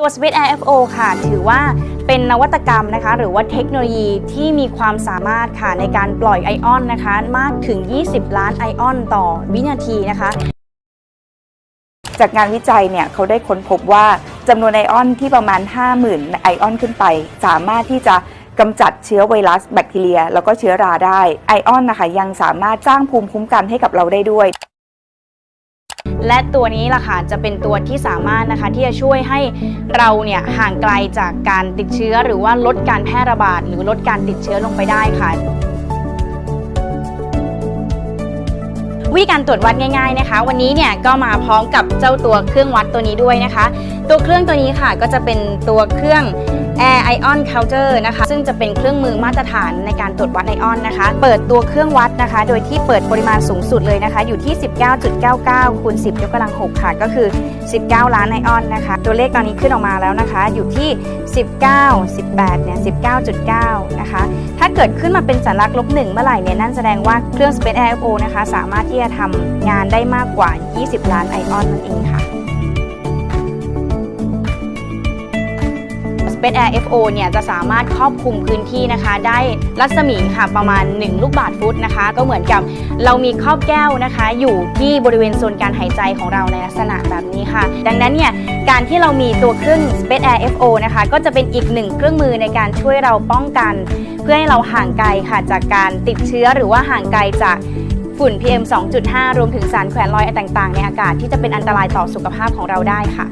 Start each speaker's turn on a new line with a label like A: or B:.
A: ตัว Space Air FO ค่ะ ถือว่าเป็นนวัตกรรมนะคะ หรือว่าเทคโนโลยีที่มีความสามารถค่ะในการปล่อยไอออนนะคะ มากถึง 20 ล้านไอออนต่อวินาทีนะคะ
B: จากงานวิจัยเนี่ยเขาได้ค้นพบว่าจำนวนไอออนที่ประมาณ 50,000 ไอออนขึ้นไป สามารถที่จะกำจัดเชื้อไวรัสแบคทีเรีย แล้วก็เชื้อราได้ไอออนนะคะยังสามารถสร้างภูมิคุ้มกันให้กับเราได้ด้วย
A: และตัวนี้ล่ะค่ะจะเป็นตัวที่สามารถนะคะที่จะช่วยให้เราเนี่ยห่างไกลจากการติดเชื้อ หรือว่าลดการแพร่ระบาด หรือลดการติดเชื้อลงไปได้ค่ะ วิธีการตรวจวัดง่ายๆนะคะ วันนี้เนี่ยก็มาพร้อมกับเจ้าตัวเครื่องวัดตัวนี้ด้วยนะคะ ตัวเครื่องตัวนี้ค่ะก็จะเป็นตัวเครื่อง Air Ion Counter นะคะ ซึ่งจะเป็นเครื่องมือมาตรฐานในการตรวจวัดไอออนนะคะ เปิดตัวเครื่องวัดนะคะ โดยที่เปิดปริมาณสูงสุดเลยนะคะ อยู่ที่ 19.99คูณ10ยกกำลัง6ค่ะ ก็คือ 19 ล้านไอออนนะคะ ตัวเลขตอนนี้ขึ้นออกมาแล้วนะคะ อยู่ที่ 19 18 เนี่ย 19.9 นะคะ ถ้าเกิดขึ้นมาเป็นสัญลักษณ์ลบหนึ่งเมื่อไหร่เนี่ยนั่นแสดงว่าเครื่อง Space Air FO นะคะ สามารถที่จะทำงานได้มากกว่า 20 ล้านไอออนนั่นเองค่ะ Space Air FO เนี่ยจะสามารถครอบคลุมพื้นที่นะคะ ได้รัศมีค่ะประมาณ 1 ลูกบาศก์ฟุตนะคะ ก็เหมือนกับเรามีครอบแก้วนะคะ อยู่ที่บริเวณโซนการหายใจของเราในลักษณะแบบนี้ค่ะ ดังนั้นเนี่ยการที่เรามีตัวเครื่อง Space Air FO นะคะ ก็จะเป็นอีกหนึ่งเครื่องมือในการช่วยเราป้องกัน เพื่อให้เราห่างไกลค่ะจากการติดเชื้อหรือว่าห่างไกลจากฝุ่น PM 2.5 รวมถึงสารแขวนลอยต่างๆ ในอากาศที่จะเป็นอันตรายต่อสุขภาพของเราได้ค่ะ